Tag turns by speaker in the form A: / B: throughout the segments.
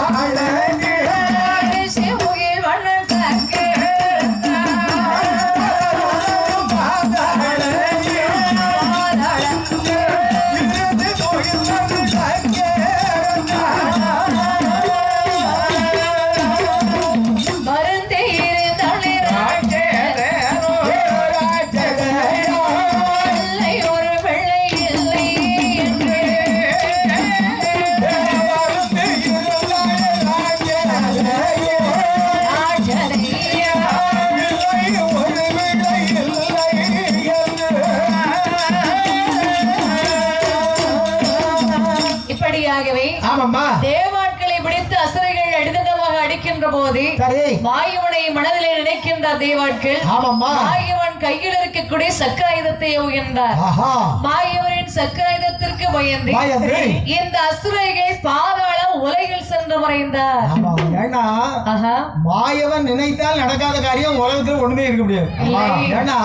A: செவ்வுகில்
B: ஆமாம்மா.
A: தேவாட்களை பிடித்து அசுரைகள் அடிதமாக அடிக்கின்ற போது
B: சரி.
A: மாயவனை மனதிலே நினைக்கின்ற தேவாட்கள்.
B: ஆமாம்மா.
A: மாயவன் கையில் இருக்கக்கூடிய சக்கராயுதத்தை என்கிறார்
B: ஆஹா.
A: மாயவரின் சக்கராயுதத்திற்கு பயந்து. இந்த அசுரைகள் பாதாள உலகில் சென்று மறைந்தார்.
B: ஏன்னா மாயவன் நினைத்தால் நடக்காத காரியம் உலகத்துல ஒண்ணுமே இருக்க முடியாது.
A: இல்லை.
B: ஏன்னா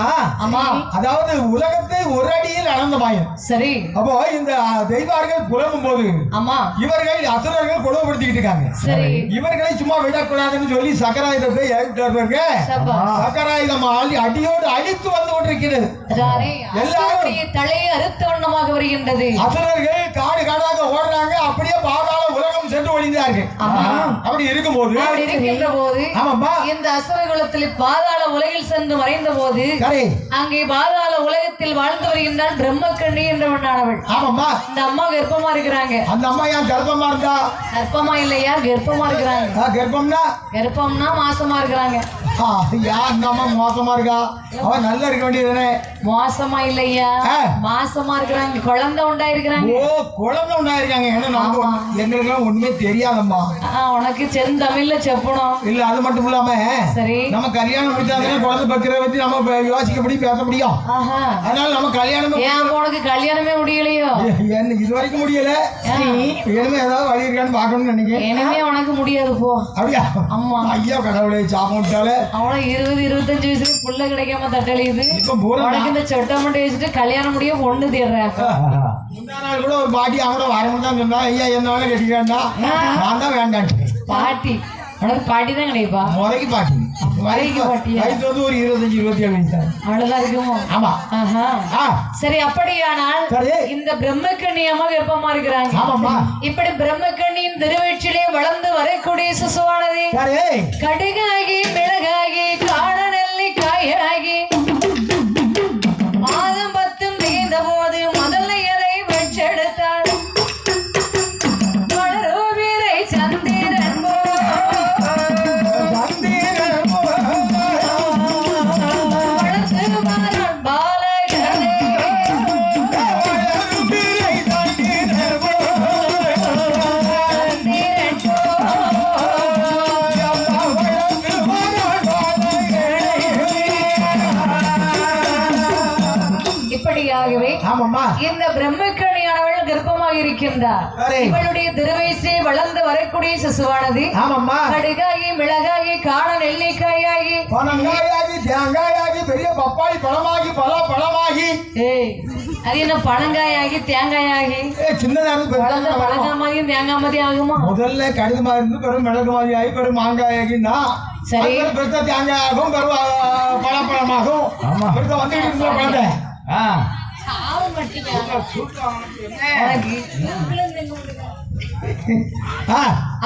A: ஆமா.
B: அதாவது உலகத்தை ஒரு அடியில் அளந்த மாயம்
A: சரி.
B: அப்போ இந்த தெய்வார்கள் புலம்பும் போது
A: ஆமா.
B: இவர்கள் அசுரர்கள் கொடுமைப்படுத்திக்கிட்டு இருக்காங்க.
A: சரி.
B: இவர்களை சும்மா விடக்கூடாதுன்னு சொல்லி சக்கராயுதத்தை
A: சபா.
B: சக்கராயுதம் அடியோடு அழித்து வந்து கொண்டிருக்கிறது. எல்லாரும்
A: தலையை அறுத்த வண்ணமாக வருகின்றது.
B: அசுரர்கள் காடு காடாக ஓடுறாங்க அப்படியே பாதாள உலகம் சென்று ஒழிந்தார்கள்
A: ஆமா.
B: அப்படி இருக்கும்போது
A: அப்படி இருக்கின்ற போது இந்த அசுரகுலத்தில் பாதாள உலகில் சென்று மறைந்த போது அங்கே பாதாள உலகத்தில் வாழ்ந்து வருகின்றான் பிரம்மக்கண்ணி என்றவனானவள்.
B: ஆமாம்மா.
A: இந்த அம்மா கர்ப்பமா இருக்கிறாங்க.
B: அந்த அம்மா ஏன் கர்ப்பமா இருந்தா?
A: கர்ப்பமா இல்லையா? கர்ப்பமா இருக்கிறாங்க.
B: கர்ப்பம்னா?
A: கர்ப்பம்னா மாசமா இருக்கிறாங்க.
B: ஆ, யா அந்த அம்மா மோசமா இருக்கா? அவன் நல்லா இருக்க வேண்டியதுதானே.
A: மோசமா இல்லையா. மாசமா இருக்கிறாங்க. குழந்தை உண்டாயிருக்கிறாங்க.
B: ஓ குழந்தை உண்டாயிருக்காங்க. ஏன்னா நமக்கு
A: ஆமா.
B: எங்களுக்கெல்லாம் ஒண்ணுமே தெரியாதம்மா.
A: ஆ, உனக்கு செந்தமிழ்ல செப்பணும்.
B: இல்ல அது மட்டும் இல்லாம
A: சரி.
B: நம்ம கல்யாணம் முடிச்சாதானே குழந்தை பக்கிறத பத்தி நம்ம யோசிக்கப்படி பேச முடியும். அதனால நம்ம கல்யாணம்
A: ஏன் உனக்கு கல்யாணமே முடியலையோ?
B: என்ன இது வரைக்கும் முடியல? இனிமே ஏதாவது வழி இருக்கான்னு பார்க்கணும்னு நினைக்கிறேன்.
A: இனிமே உனக்கு முடியாது போ.
B: அப்படியா?
A: ஆமா.
B: ஐயா கடவுளை சாபம்
A: அவன இருபது இருபத்தஞ்சு வயசுல புள்ள கிடைக்காம தட்டழியுது உனக்கு இந்த சொட்டை மட்டும் வச்சுட்டு கல்யாணம் முடிய பொண்ணு தேடுறேன்
B: கூட ஒரு பாட்டி அவங்கள வரணும் தான் சொன்னா ஐயா என்ன வேணா கட்டிக்கண்டா நான் தான் வேண்டான்ட்டு
A: பாட்டி. உனக்கு பாட்டி தான் கிடைப்பா
B: முறைக்கு பாட்டி? வயசு வந்து ஒரு இருபத்தஞ்சு இருபத்தி ஏழு வயசு.
A: அவ்வளவுதான் இருக்குமோ?
B: ஆமா.
A: சரி அப்படியானால் இந்த பிரம்மக்கண்ணியமாக கர்ப்பமா இருக்கிறாங்க? இப்படி பிரம்மக்கண்ணியின் திருவயிற்றிலே வளர்ந்து வரக்கூடிய சிசுவானது கடுகாகி மிளகாகி இந்த பிரம்மக்கணியானவள் கர்ப்பமாக இருக்கின்றார். இவளுடைய திருவயசே வளர்ந்து வரக்கூடிய சிசுவானது.
B: ஆமாம்மா.
A: கடுகாகி மிளகாகி காண நெல்லிக்காயாகி
B: பனங்காயாகி தேங்காயாகி பெரிய பப்பாளி பழமாகி பல பழமாகி.
A: அது என்ன பனங்காயாகி தேங்காயாகி?
B: ஏ, சின்னதா இருந்து
A: வளர்ந்த மாதிரியும் தேங்காய் மாதிரியும் ஆகுமா?
B: முதல்ல கடுகு மாதிரி இருந்து பெரும் மிளகு மாதிரி ஆகி பெரும் மாங்காய் ஆகினா
A: சரி.
B: பெருத்த தேங்காய் ஆகும் பெரும் பழப்பழமாகும் பெருத்த வந்துட்டு இருந்த குழந்தை ஆ.
A: உனக்கு
B: ஆ,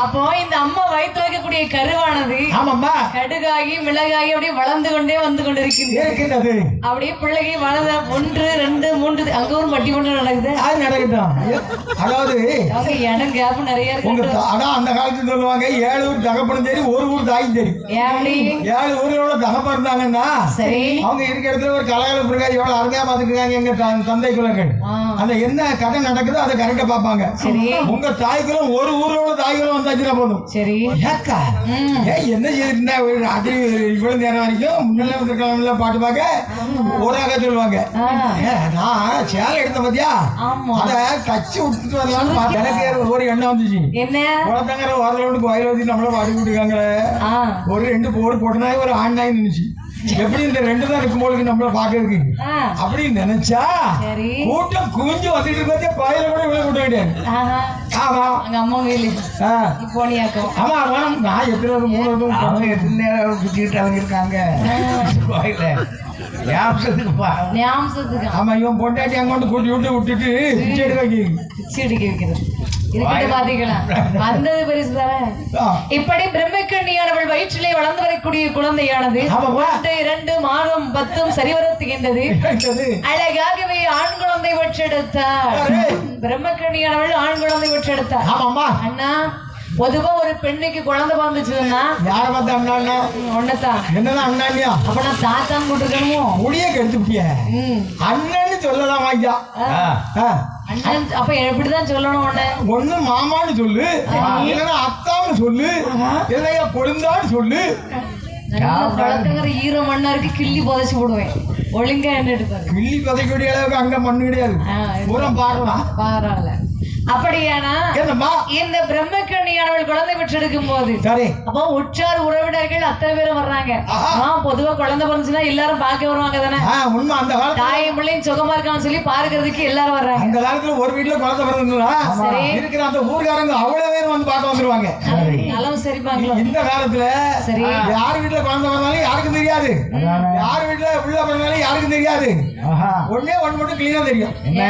A: அப்போ இந்த அம்மா வயிற்று வைக்கக்கூடிய கருவானது
B: ஆமாம்மா.
A: கடுகாகி மிளகாகி அப்படியே வளர்ந்து கொண்டே வந்து கொண்டிருக்கின்றது.
B: இருக்கின்றது
A: அப்படியே பிள்ளைக்கு வளர்ந்த ஒன்று ரெண்டு மூன்று அங்க ஒரு மட்டி ஒன்று நடக்குது.
B: அது நடக்கட்டும். அதாவது
A: இடம் கேப் நிறைய இருக்கு.
B: அதான் அந்த காலத்துல சொல்லுவாங்க ஏழு ஊர் தகப்பனும் சரி ஒரு ஊர் தாயும் சரி. ஏழு. ஊரோட தகப்பன் இருந்தாங்கன்னா
A: சரி.
B: அவங்க இருக்கிற இடத்துல ஒரு கலகலப்பு இருக்கா எவ்வளவு அருமையா பாத்துக்கிறாங்க எங்க தந்தை குலங்கள். அந்த என்ன கதை நடக்குதோ அதை கரெக்டா பார்ப்பாங்க.
A: சரி.
B: உங்க தாய்க்குலம் ஒரு ஊரோட தாய்க்குலம் வந்தாச்சுன்னா போதும்.
A: சரி.
B: ஏக்கா ஏன் என்ன செய்யிருந்தா அது இவ்வளவு நேரம் வரைக்கும் முன்னால வந்திருக்கலாம்ல பாட்டு பார்க்க. ஊராக சொல்லுவாங்க. நான் சேலை எடுத்த பாத்தியா?
A: ஆமா.
B: அத தச்சு விட்டுட்டு வரலாம்னு பார்த்தேன். எனக்கு ஒரு எண்ணம் வந்துச்சு.
A: என்ன?
B: குளத்தங்கிற வரலோடு கோயில் வச்சு நம்மள பாடி விட்டுருக்காங்களே
A: ஆ.
B: ஒரு ரெண்டு போர் போட்டனாய் ஒரு ஆண் நாய் நின்னுச்சு. எப்படி இந்த ரெண்டு தான் இருக்கும்போது நம்மள பாக்குறதுக்கு அப்படின்னு நினைச்சா கூட்டம் குவிஞ்சு வந்துட்டு இருக்கே பாயில கூட விழ விட கிடையாது
A: ஆஹா,
B: ஆமா.
A: அங்க அம்மா வீடு. போனியாக்கும்
B: ஆமா ஆமா. நான் எத்தனை ஒரு மூணு வருஷம்
C: அவங்க எத்தனை நேரம் சுத்திட்டு அவங்க இருக்காங்க கோயில ஞாபகத்துக்கு
B: ஆமா இவன் பொண்டாட்டி அங்க கொண்டு கூட்டி விட்டு விட்டுட்டு பிச்சை எடுக்க வைக்க
A: பிச்சை எடுக்க வைக்கிறது. வந்தது பெருசு தானே?
B: ஆ.
A: இப்படி பிரம்மக்கண்ணியானவள் வயிற்றிலே வளர்ந்து வரக்கூடிய குழந்தையானது. ஒன்று இரண்டு மாதம் பத்தும் சரிவர திகின்றது. அழகாகவே ஆண் குழந்தை பெற்றெடுத்தாள்.
B: யாரு?
A: பிரம்மக்கண்ணியானவள் ஆண் குழந்தை
B: ஆமாம்மா
A: அண்ணா பொதுவா ஒரு பெண்ணுக்கு குழந்தை பிறந்துச்சுன்னா
B: யார பார்த்து அண்ணா
A: ஒன்னதான்
B: என்னதான் அண்ணாண்டியா
A: அப்ப நான் தாத்தான் போட்டுக்கணுமோ
B: முடிய கெடுத்து அண்ணன்னு சொல்லலாம் ஐயா.
A: அப்ப எப்படிதான் சொல்லணும் உன்னை?
B: ஒண்ணு மாமான்னு சொல்லு இல்லைன்னா அத்தான்னு சொல்லு இல்லையா கொழுந்தான்னு சொல்லு.
A: நல்லா குளத்துங்கிற ஈர மண்ணா இருக்கு கிள்ளி புதைச்சு போடுவேன். ஒழுங்கா என்ன
B: கிள்ளி பதைக்கூடிய அளவுக்கு அங்க மண்ணு கிடையாது. பூரா பாடலாம்
A: பரவாயில்ல அப்படியானா?
B: என்னம்மா?
A: இந்த பிரம்மக்கண்ணியானவள் குழந்தை பெற்றெடுக்கும் போது
B: சரி.
A: அப்போ உற்றார் உறவினர்கள் அத்தனை பேரும் வர்றாங்க. பொதுவா குழந்தை பிறந்துச்சுன்னா எல்லாரும் பார்க்க வருவாங்க தானே?
B: உண்மை அந்த காலத்துல
A: தாயும் பிள்ளையும் சுகமா இருக்கான்னு சொல்லி பார்க்கறதுக்கு எல்லாரும் வர்றாங்க.
B: அந்த காலத்துல ஒரு வீட்டுல குழந்தை பிறந்தா
A: சரி.
B: இருக்கிற அந்த ஊர்காரங்க அவ்வளவு பேர் வந்து பார்க்க வந்துருவாங்க.
A: நலம் சரிப்பாங்களோ
B: இந்த காலத்துல
A: சரி.
B: யார் வீட்டுல குழந்தை பிறந்தாலும் யாருக்கும் தெரியாது. யார் வீட்டுல புள்ள பிறந்தாலும் யாருக்கும் தெரியாது. ஒண்ணே ஒண்ணு மட்டும் கிளீனா தெரியும்.
C: என்ன?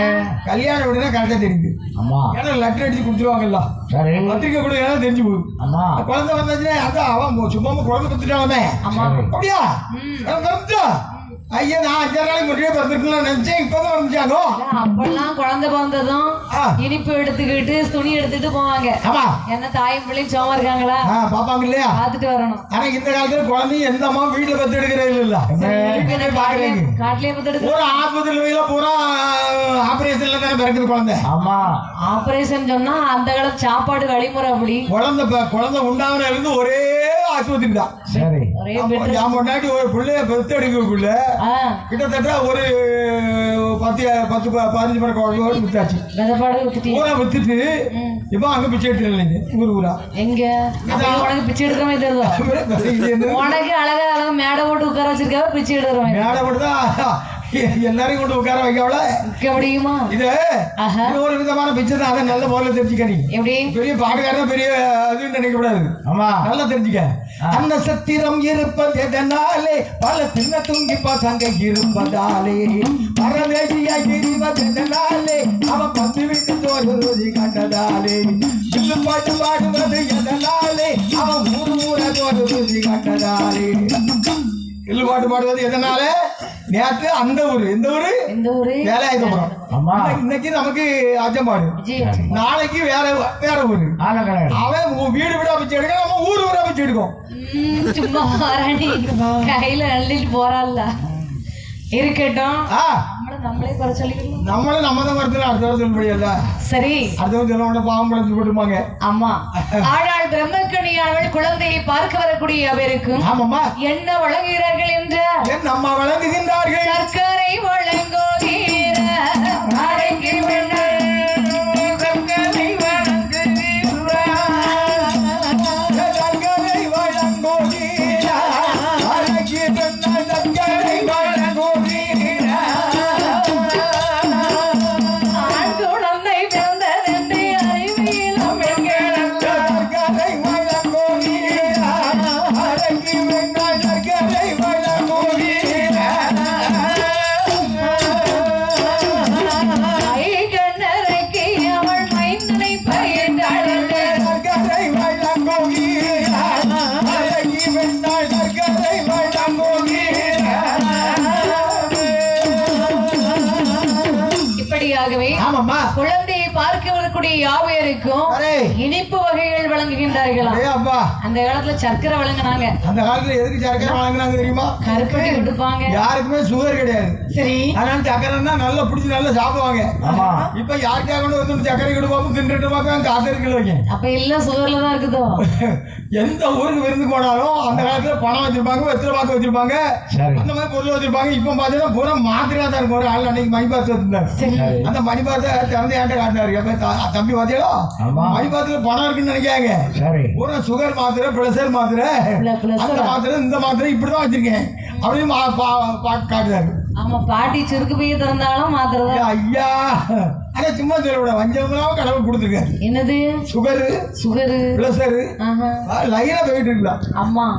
B: கல்யாணம் வீடுனா கரெக்டா தெரியுது. ஏன்னா லெட்டர் அடிச்சு கொடுத்துருவாங்கல்ல.
C: சரி
B: பத்திரிக்கை கொடுக்க தெரிஞ்சு போகுது
C: அம்மா
B: குழந்தை வந்தாச்சுன்னா அதான் அவன் சும்மா குழந்தை பத்துட்டாலுமே.
A: ஆமா.
B: அப்படியா? ஐயா நான் அஞ்சாறு நாளைக்கு முன்னாடியே பிறந்திருக்கலாம் நினைச்சேன் இப்பதான் வந்துச்சாங்கோ
A: அப்பெல்லாம் குழந்தை பிறந்ததும். இனிப்பு எடுத்துக்கிட்டு துணி எடுத்துட்டு போவாங்க.
B: ஆமா.
A: என்ன தாயும் பிள்ளையும் சும்மா இருக்காங்களா?
B: பாப்பாங்க இல்லையா?
A: பார்த்துட்டு வரணும்.
B: ஆனா இந்த காலத்துல குழந்தைங்க எந்த அம்மா வீட்டுல பத்து எடுக்கிறது இல்ல
A: காட்டிலே
B: பாக்குறீங்க
A: காட்டிலே பத்து
B: ஒரு ஆஸ்பத்திரியில பூரா தானே பிறக்குது குழந்தை?
C: ஆமா.
A: ஆபரேஷன் சொன்னா அந்த காலத்து சாப்பாடு வழிமுறை அப்படி.
B: குழந்தை குழந்தை உண்டாவன இருந்து ஒரே ஆஸ்பத்திரி தான்
C: சரி.
A: ஒரே பெட்
B: என் பொண்டாட்டி ஒரு பிள்ளைய பெத்து எடுக்கக்குள்ள கிட்டத்தட்ட ஒரு பத்து பத்து ப- பதினஞ்சு மணி குழந்தை வித்தாச்சு ஊரை வித்துட்டு
A: ம்.
B: இப்போ அங்க பிச்சை எடுத்துருந்தீங்க ஊர் ஊரா.
A: எங்க? உனக்கு பிச்சை
B: இது என்ன?
A: உனக்கு அழகா அழகா மேடை போட்டு உட்கார வச்சிருக்காவ பிச்சை எடுக்கிறவன்.
B: மேடை போட்டுதான் எல்லாரையும் கொண்டு உட்கார வைக்கவல
A: நிக்க முடியுமா?
B: இது ஒரு விதமான பிச்சை அதை நல்ல முறையில் தெரிஞ்சுக்க நீ
A: எப்படி?
B: பெரிய பாடுகாரன் பெரிய அதுன்னு நினைக்க கூடாது
C: ஆமா.
B: நல்லா தெரிஞ்சுக்க. அந்த சத்திரம் இருப்பது எதனாலே பல சின்ன துங்கி பசங்க இருப்பதாலே. பரதேசியா இருப்பது எதனாலே அவன் பத்து வீட்டு ருசி கண்டதாலே. வில்லு பாட்டு பாடுவது எதனாலே அவன் ஊரு ஊர தோறு ருசி கண்டதாலே. வில்லு பாட்டு பாடுவது எதனாலே? நேற்று அந்த ஊரு. எந்த ஊரு? வேலையாயுதபுரம் இன்னைக்கு நமக்கு அஜம்பாடு நாளைக்கு வேற வேற ஊரு. அவன் வீடு வீடா பிச்சை எடுக்க நம்ம ஊர் ஊரா பிச்சை எடுக்கும்.
A: ம், சும்மா வாராணி கையில அள்ளிட்டு போறாள்ல. இருக்கட்டும்.
B: ஆ.
A: நம்மள
B: நம்ம தான் வரத்துல அடுத்த வருஷம் சொல்ல முடியல
A: சரி.
B: சொல்ல பாவம் பழத்து போட்டுருப்பாங்க.
A: அம்மா ஆடாள் பிரம்மக்கணியானவள் குழந்தையை பார்க்க வரக்கூடிய அவருக்கும்
B: ஆமாம்மா.
A: என்ன வழங்குகிறார்கள் என்றால்
B: ஏன் நம்ம வழங்குகின்றார்கள்.
A: சர்க்கரை வழங்குகிற இப்படியாகவே
B: ஆமாம்மா.
A: குழந்தையை பார்க்க வரக்கூடிய யாவையருக்கும் இனிப்பு வகைகள்
B: அப்பா
A: அந்த காலத்துல சர்க்கரை வழங்கினாங்க.
B: அந்த காலத்துல எதுக்கு சர்க்கரை வழங்குனாங்க தெரியுமா?
A: கருப்பட்டி கொடுப்பாங்க.
B: யாருக்குமே சுகர் கிடையாது.
A: சரி.
B: அதனால சர்க்கரைன்னா நல்லா பிடிச்சி நல்லா சாப்பிடுவாங்க.
C: ஆமா.
B: இப்ப யாருக்காக கொண்டு வந்து சர்க்கரை கொடுப்பாம தின்றுட்டு பார்க்க காசு இருக்குல்ல வைக்க
A: அப்ப எல்லாம் சுகர்ல தான் இருக்குதோ?
B: எந்த ஊருக்கு விருந்து போனாலும் அந்த காலத்துல பணம் வச்சிருப்பாங்க வெத்தில பாக்கு வச்சிருப்பாங்க.
C: சரி.
B: அந்த மாதிரி பொருள் வச்சிருப்பாங்க. இப்ப பாத்தீங்கன்னா பூரா மாத்திரையா தான் இருக்கும். ஒரு ஆள் அன்னைக்கு மணி பாத்து அந்த மணி பாத்தை திறந்து ஏன்ட்ட காட்டினாரு எப்ப த- தம்பி
C: ஆமா.
B: பாத்துல பணம் இருக்குன்னு நினைக்காங்க. பூரா சுகர் மாத்திரை பிரஷர் மாத்திரை. அந்த? மாத்திரை இந்த மாத்திரை இப்படிதான் வச்சிருக்கேன். அப்படின்னு மா- பா- பா- காட்டுறாரு.
A: ஆமா பாட்டி சுருக்கு பைய திறந்தாலும் மாத்திரதான்
B: ஐயா. ஆனா சும்மா சொல்லக்கூடாது வஞ்சமெல்லாம் கடவுள் கொடுத்துருக்காரு.
A: என்னது?
B: சுகரு
A: சுகரு
B: பிரஷரு
A: ஆஹா.
B: லைனா போயிட்டு இருக்கலாம்.
A: அம்மா